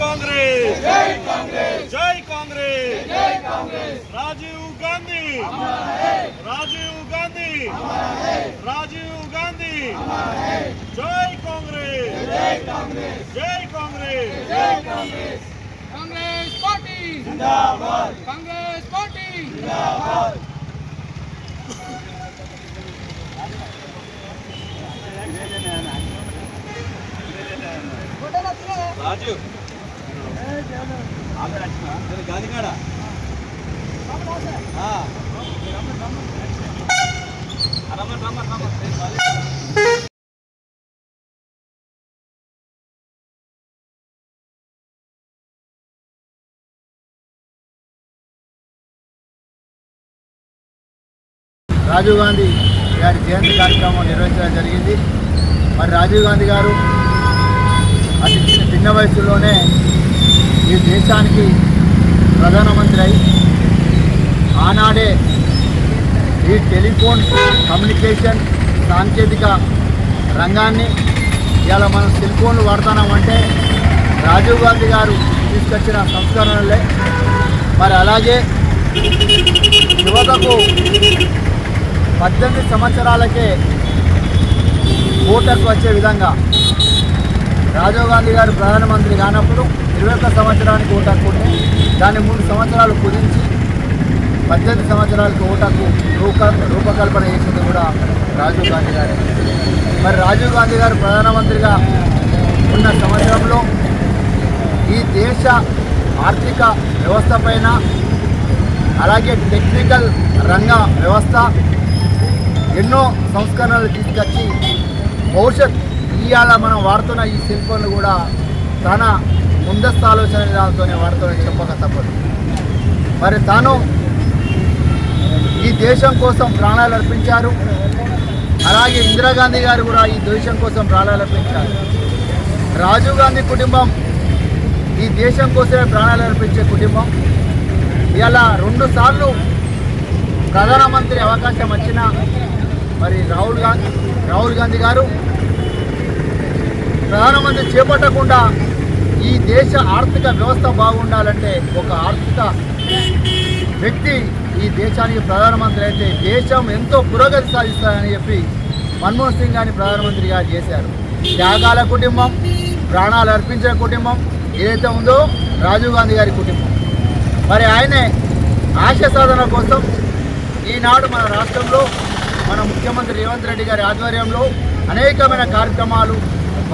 కాంగ్రెస్! జై కాంగ్రెస్! రాజీవ్ గాంధీ! రాజీవ్ గాంధీ! రాజీవ్ గాంధీ! జై కాంగ్రెస్! జై కాంగ్రెస్! కాంగ్రెస్! పార్టీ! కాంగ్రెస్ పార్టీ! రాజీవ్ రాజీవ్ గాంధీ గారి జయంతి కార్యక్రమం నిర్వహించడం జరిగింది. మరి రాజీవ్ గాంధీ గారు అతి చిన్న వయసులోనే ఈ దేశానికి ప్రధానమంత్రి అయి ఆనాడే ఈ టెలిఫోన్ కమ్యూనికేషన్ సాంకేతిక రంగాన్ని ఇలా మనం సెల్ ఫోన్లు వాడుతున్నామంటే రాజీవ్ గాంధీ గారు తీసుకొచ్చిన సంస్కరణలే. మరి అలాగే యువతకు పద్దెనిమిది సంవత్సరాలకే ఓటర్కు వచ్చే విధంగా రాజీవ్ గాంధీ గారు ప్రధానమంత్రి కానప్పుడు ఇరవై ఒక్క సంవత్సరానికి ఓటకు ఉంటే దాన్ని మూడు సంవత్సరాలు కుదించి పద్దెనిమిది సంవత్సరాలకు ఓటకు రూప రూపకల్పన చేసింది కూడా రాజీవ్ గాంధీ గారు. మరి రాజీవ్ గాంధీ గారు ప్రధానమంత్రిగా ఉన్న సంవత్సరంలో ఈ దేశ ఆర్థిక వ్యవస్థ పైన అలాగే టెక్నికల్ రంగ వ్యవస్థ ఎన్నో సంస్కరణలు తీసుకొచ్చి భవిష్యత్ ఇవాళ మనం వాడుతున్న ఈ సెల్ ఫోన్లు కూడా తన ముందస్తు ఆలోచన దాంతోనే వాడుతామని చెప్పక తప్పదు. మరి తాను ఈ దేశం కోసం ప్రాణాలు అర్పించారు. అలాగే ఇందిరాగాంధీ గారు కూడా ఈ దేశం కోసం ప్రాణాలు అర్పించారు. రాజీవ్ గాంధీ కుటుంబం ఈ దేశం కోసమే ప్రాణాలు అర్పించే కుటుంబం. ఇలా రెండు సార్లు ప్రధానమంత్రి అవకాశం వచ్చిన మరి రాహుల్ గాంధీ రాహుల్ గాంధీ గారు ప్రధానమంత్రి చేపట్టకుండా ఈ దేశ ఆర్థిక వ్యవస్థ బాగుండాలంటే ఒక ఆర్థిక వ్యక్తి ఈ దేశానికి ప్రధానమంత్రి అయితే దేశం ఎంతో పురోగతి సాధిస్తారని చెప్పి మన్మోహన్ సింగ్ గారిని ప్రధానమంత్రిగా చేశారు. త్యాగాల కుటుంబం ప్రాణాలు అర్పించిన కుటుంబం ఏదైతే ఉందో రాజీవ్ గాంధీ గారి కుటుంబం. మరి ఆయనే ఆశ సాధన కోసం ఈనాడు మన రాష్ట్రంలో మన ముఖ్యమంత్రి రేవంత్ రెడ్డి గారి ఆధ్వర్యంలో అనేకమైన కార్యక్రమాలు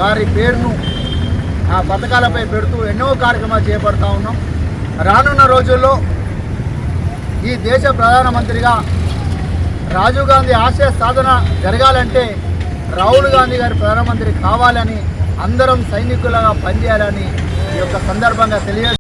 వారి పేరును ఆ పథకాలపై పెడుతూ ఎన్నో కార్యక్రమాలు చేపడతా ఉన్నాం. రానున్న రోజుల్లో ఈ దేశ ప్రధానమంత్రిగా రాజీవ్ గాంధీ ఆశయ సాధన జరగాలంటే రాహుల్ గాంధీ గారి ప్రధానమంత్రి కావాలని అందరం సైనికులుగా పనిచేయాలని ఈ యొక్క సందర్భంగా తెలియ